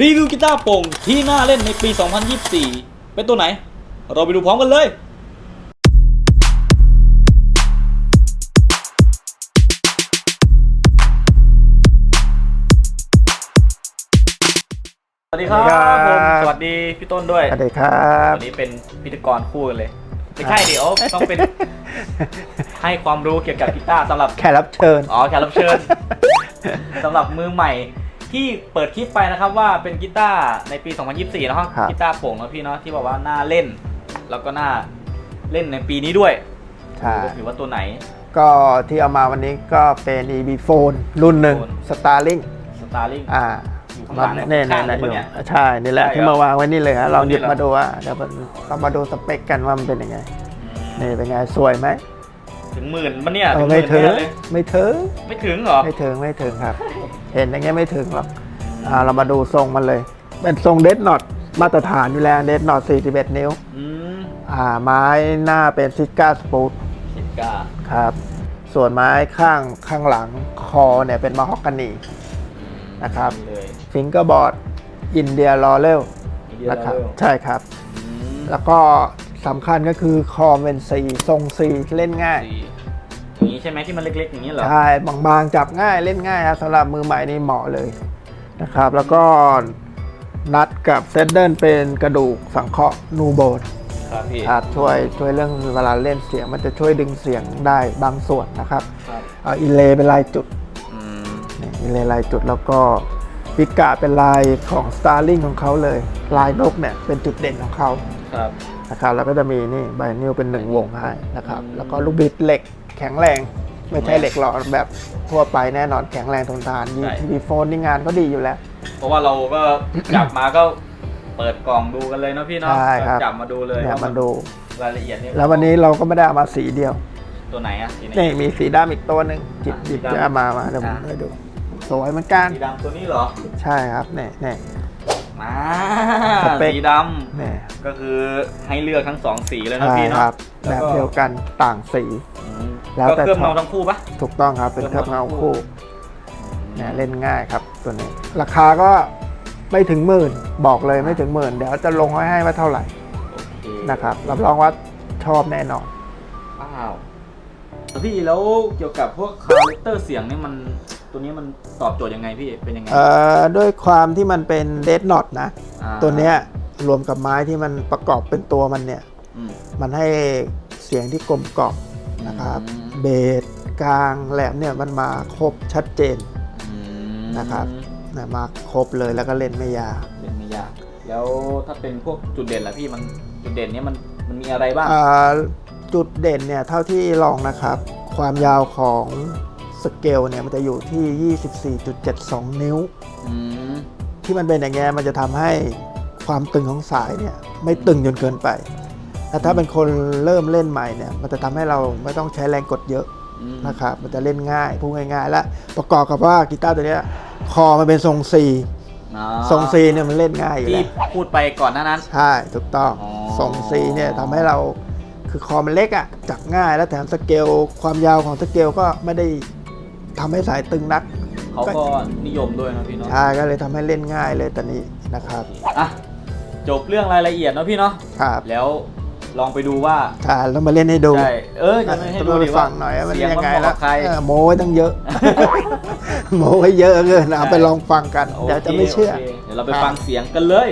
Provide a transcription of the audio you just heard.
รีวิวกีตาร์โปร่งที่น่าเล่นในปี 2024 เป็นตัวไหน เราไปดูพร้อมกันเลยสวัสดีครับสวัสดีครับผมสวัสดีพี่ต้นด้วยสวัสดีครับวันนี้เป็นพิธีกรคู่กันเลย ไม่ใช่เดี๋ยวต้องเป็น ให้ความรู้เกี่ยวกับกีตาร์สำหรับแขกรับเชิญ อ๋อแขกรับเชิญสำหรับมือใหม่ ที่เปิดคลิปไปนะครับว่าเป็นกีตาร์ในปี 2024นะครับครับ กีตาร์โปร่งนะพี่เนาะที่บอกว่าน่าเล่น แล้วก็น่าเล่นในปีนี้ด้วยใช่ถือว่าตัวไหน ก็ที่เอามาวันนี้ก็เป็น EB Phone รุ่นหนึ่ง Phone Starlink Starling อ่าอยู่ข้างหลังเนี่ยเนี่ยใช่เนี่ยปะอยู่เนี่ยใช่ นี่แหละใช่ที่เหรอมาวางไว้นี่เลยฮะลองหยิบนี่เหรอมาดูว่าเดี๋ยวเรามาดูสเปคกันว่ามันเป็นยังไง นี่เป็นไงสวยไหมถึงหมื่นมันเนี่ยเอถึองหไม่มื่นถึง แน่เลยไม่ถึง ไม่ถึงเหรอ ไม่ถึงไม่ถึงครับ เห็นอย่างเงี้ยไม่ถึงหรอกอ่าเรามาดูทรงมันเลย เป็นทรงเดดน็อตมาตรฐานอยู่แล้วเดดน็อต41 นิ้วอืมอ่าไม้หน้าเป็นซิก้าสปูตสิบก้าครับ ส่วนไม้ข้างข้างหลังคอเนี่ยเป็นมะฮอกกานีนะครับเลยฟิงเกอร์บอร์ดอินเดียลอเรลอีเดียนะครับเร็วใช่ครับ อืมแล้วก็สำคัญก็คือคอมเป็นสีทรงสีเล่นง่าย สี่อย่างนี้ ใช่ไหมที่มันเล็กๆอย่างนี้เหรอ ใช่บางๆจับง่ายเล่นง่ายครับสำหรับมือใหม่นี่เหมาะเลยนะครับ แล้วก็นัดกับเซดเดิลเป็นกระดูกสังเคราะห์นูโบนครับพี่ครับช่วยช่วยเรื่องเวลาเล่นเสียง มันจะช่วยดึงเสียงได้บางส่วนนะครับครับเอาอินเลย์เป็นลายจุดอืมนี่อินเลย์ลายจุดแล้วก็ปิกะเป็นลายของ Starling ของเขาเลย ลายนกเนี่ยเป็นจุดเด่นของเขา ครับ นะครับแล้วก็จะมีนี่ใบนิ้วเป็นหนึ่งวงให้นะครับอืมแล้วก็ลูกบิดเหล็ก แข็งแรงไม่ใช่เหล็กหล่อแบบทั่วไปแน่นอนแข็งแรงทนทานยีทีวีโฟนนี่งานก็ดีอยู่แล้ว เพราะว่าเราก็ จับมาก็เปิดกล่องดูกันเลยเนาะพี่เนาะใช่ครับ จับมาดูเลยเนี่ยว่ามาดู รายละเอียดนี่แล้ววันนี้เราก็ไม่ได้เอามาสีเดียว ตัวไหนอะสีไหน นี่มีสีดำอีกตัวหนึ่งจิบอะจิบสีดำจะเอามามาเดี๋ยวผมอะ ให้ดู สวยเหมือนกัน สีดำตัวนี้เหรอใช่ครับเนี่ยเนี่ย มาสเปค สีดเนี่ยำก็คือให้เลือกทั้งสองสีเลยนะใช่พี่เนาะครับแล้แบบก็เดียวกันต่างสีอืม แล้วก็แต่เคลือบชอบเงาทั้งคู่ปะ ถูกต้องครับเป็นเครื่องเงาคู่เนี่ยเล่นง่ายครับตัวนี้ ราคาก็ไม่ถึงหมื่นบอกเลยไม่ถึงหมื่นเดี๋ยวจะลงไว้ให้ว่าเท่าไหร่โอเคนะครับรับรองว่าชอบแน่นอนว้าวพี่แล้วเกี่ยวกับพวกคาแรคเตอร์เสียงนี่มันตัวนี้มันตอบโจทย์ยังไงพี่เป็นยังไงเอ่อด้วยความที่มันเป็นเดดน็อตนะ อ่าตัวเนี้ยรวมกับไม้ที่มันประกอบเป็นตัวมันเนี่ย อืมมันให้เสียงที่กลมกล่อม นะครับอืมเบสกลางแหลมเนี่ยมันมาครบชัดเจนอืมนะครับนะมาครบเลยแล้วก็เล่นไม่ยากเป็นไม่ยาก แล้วถ้าเป็นพวกจุดเด่นล่ะพี่มันจุดเด่นเนี้ยมันมันมีอะไรบ้างอ่าจุดเด่นเนี่ยเท่าที่ลองนะครับ ความยาวของสเกลเนี่ยมันจะอยู่ที่ 24.72 นิ้วอืมที่มันเป็นอย่างเงี้ยมันจะทำให้ความตึงของสายเนี่ยไม่ตึงจนเกินไป แต่ถ้าเป็นคนเริ่มเล่นใหม่เนี่ยมันจะทำให้เราไม่ต้องใช้แรงกดเยอะอืมนะครับมันจะเล่นง่ายพูดง่ายๆ และประกอบกับว่ากีตาร์ตัวเนี้ยคอมันเป็นทรง C อ๋อทรง C เนี่ยมันเล่นง่ายอยู่ที่แล้วพูดไปก่อนหน้านั้น ใช่ถูกต้องอ๋อทรง C เนี่ยทำให้เราคือคอมันเล็กอะ่ะจับง่ายแล้วแถมสเกลความยาวของสเกลก็ไม่ได้ทำให้สายตึงนักเขาก็นิยมด้วยนะพี่เนาะใช่ก็เลยทำให้เล่นง่ายเลยตอนนี้นะครับอะจบเรื่องรายละเอียดเนาะพี่เนาะครับแล้ว ลองไปดูว่าใช่แล้วมาเล่นให้ดูใช่เออจะไม่ให้จะดูมาดิฟัว่างหน่อยว่ามันเสียงยังมันไงเหมาะแล้กัวบใคร เออโม้ไว้ตั้งเยอะ โม้ไว้เยอะเกินเอาใช่ไปลองฟังกันเดี๋ยวจะไม่เชื่อ โคเดี๋ยวเราไปครับฟังเสียงกันเลย